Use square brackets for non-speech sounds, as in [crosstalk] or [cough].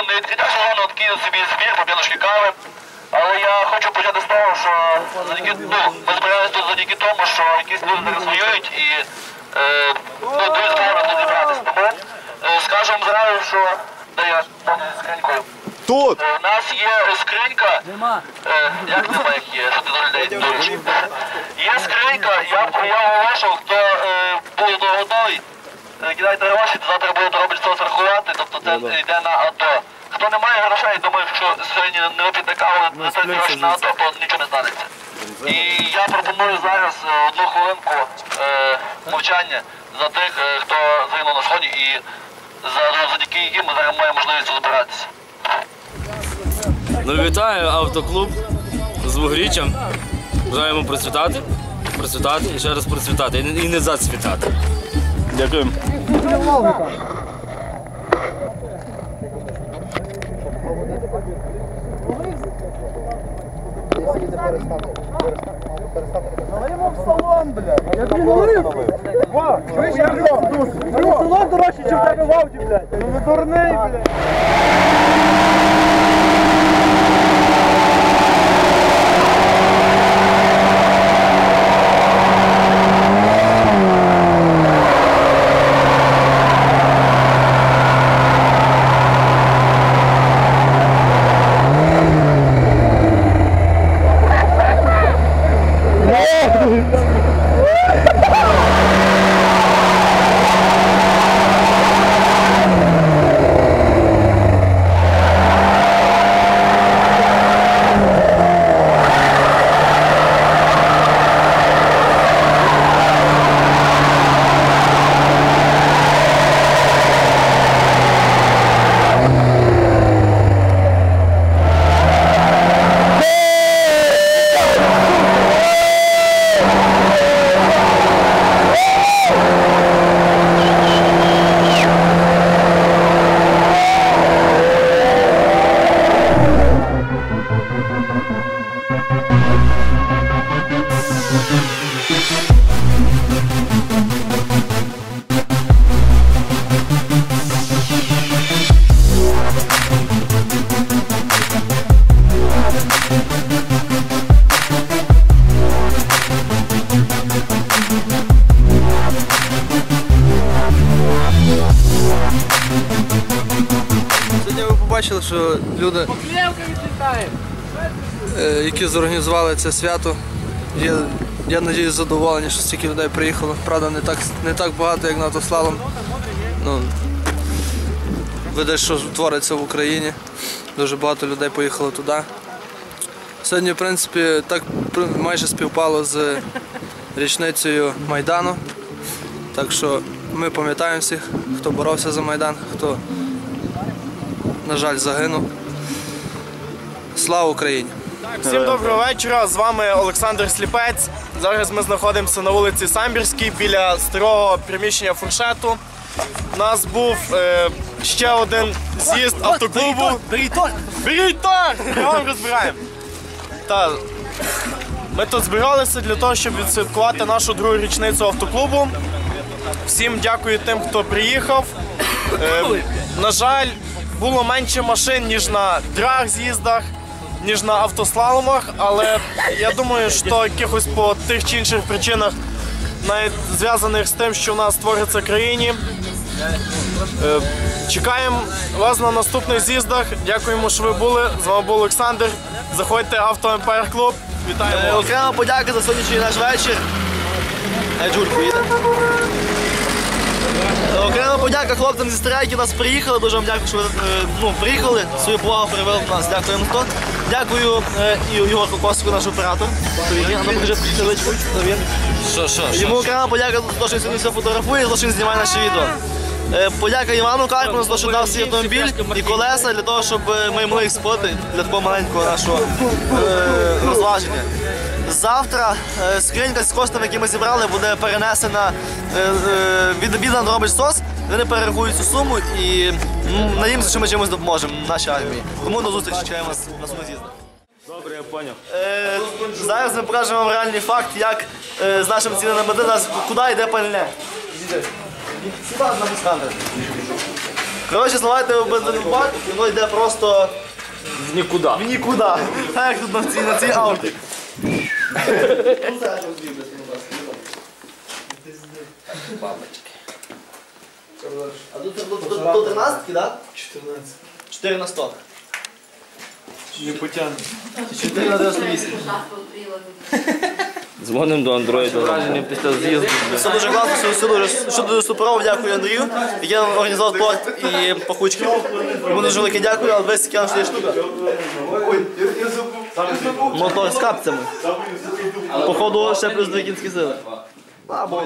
ну, не відкриття сезону, а такий собі збір по п'яночки кави. Але я хочу почати з того, що завдяки, ну, ми збираємося тут завдяки тому, що якісь люди зараз воюють і е, ну, дуже складно тут зібратися. Тому е, скажемо зразу, що де я повністю з скринькою. Тут! Е, У нас є скринька. Нема. Як нема, як є? Що ти до людей дуриш? Є скринька, я, я оголошую, хто е, буде до готовий. е, Кидайте гроші, то завтра буде робити соцрахувати, це йде на АТО. Хто не має грошей, думаю, що сьогодні не вип'єте каву, не дасте гроші на АТО, то нічого не станеться. І я пропоную зараз е, одну хвилинку е, мовчання за тих, е, хто загинув на сході і за, завдяки яким ми зараз маємо можливість тут збиратися. Ну, вітаю автоклуб з Вугрічем. Бажаємо процвітати, процвітати і ще раз процвітати. І не, і не зацвітати. в Салон блядь! Я думал, салон дорожче, чим в тебе в ауті, блядь. Ну ви дурний, блядь. Побачили, що люди, е, які зорганізували це свято, є, я надіюсь, задоволені, що стільки людей приїхало. Правда, не так, не так багато, як на автослалом. Ну, видать, що твориться в Україні. Дуже багато людей поїхало туди. Сьогодні, в принципі, так майже співпало з річницею Майдану. Так що ми пам'ятаємо всіх, хто боровся за Майдан, хто на жаль, загинув. Слава Україні! Всім доброго вечора. З вами Олександр Сліпець. Зараз ми знаходимося на вулиці Самбірській біля старого приміщення фуршету. У нас був е, ще один з'їзд автоклубу. Беріть торг! Беріть торг! Ми вам розбираємо. Та, ми тут збиралися для того, щоб відсвяткувати нашу другу річницю автоклубу. Всім дякую тим, хто приїхав. Е, на жаль, було менше машин, ніж на драг з'їздах, ніж на автослаломах, але я думаю, що якихось по тих чи інших причинах, навіть зв'язаних з тим, що в нас твориться в країні. Е, Чекаємо вас на наступних з'їздах. Дякуємо, що ви були. З вами був Олександр. Заходьте Авто Емпер Клуб. Вітаємо! Окрема подяка за сьогоднішній наш вечір. Е, Джульку їде. Окрема подяка хлопцям зі стрейки, нас приїхали. Дуже вам дякую, що ви е, ну, приїхали. Свою повагу привели до нас. Дякуємо хто. Дякую е, і Ігор Кокосову, наш оператор. Привіт. А покажи Що, що, Йому окрема подяка за те, що він сьогодні все фотографує, за що він знімає наші відео. Е, Подяка Івану Карпину за те, що дав свій автомобіль і колеса для того, щоб ми могли їх спати для такого маленького нашого розваження. Завтра е, скринька з коштами, які ми зібрали, буде перенесена е, е, від обіду на робить сос. Вони перерахують цю суму і надіємося, що ми чимось допоможемо нашій армії. Тому до зустрічі чекаємо вас на самоз'їзду. Добре, я поняв. Е, зараз ми покажемо вам реальний факт, як е, з нашим цінним БД нас куди йде пальне. Сюди, на Бускандр. Коротше, зливайте в бак, воно йде просто В нікуди. в нікуди. Так як тут на цій, на цій [laughs] ауті. А тут до, до, до 13, так? 14. 4 на 100. Не потягне. 4 на 98. Дзвонимо до Андроїда. Враження після з'їзду. Все дуже класно, все, все дуже, все дуже суперово. Дякую Андрію, який нам організував торт і пахучки. Йому дуже велике дякую, але весь кіно така є штука. Мотор з капцями. Походу ще плюс дві кінські сили. Або.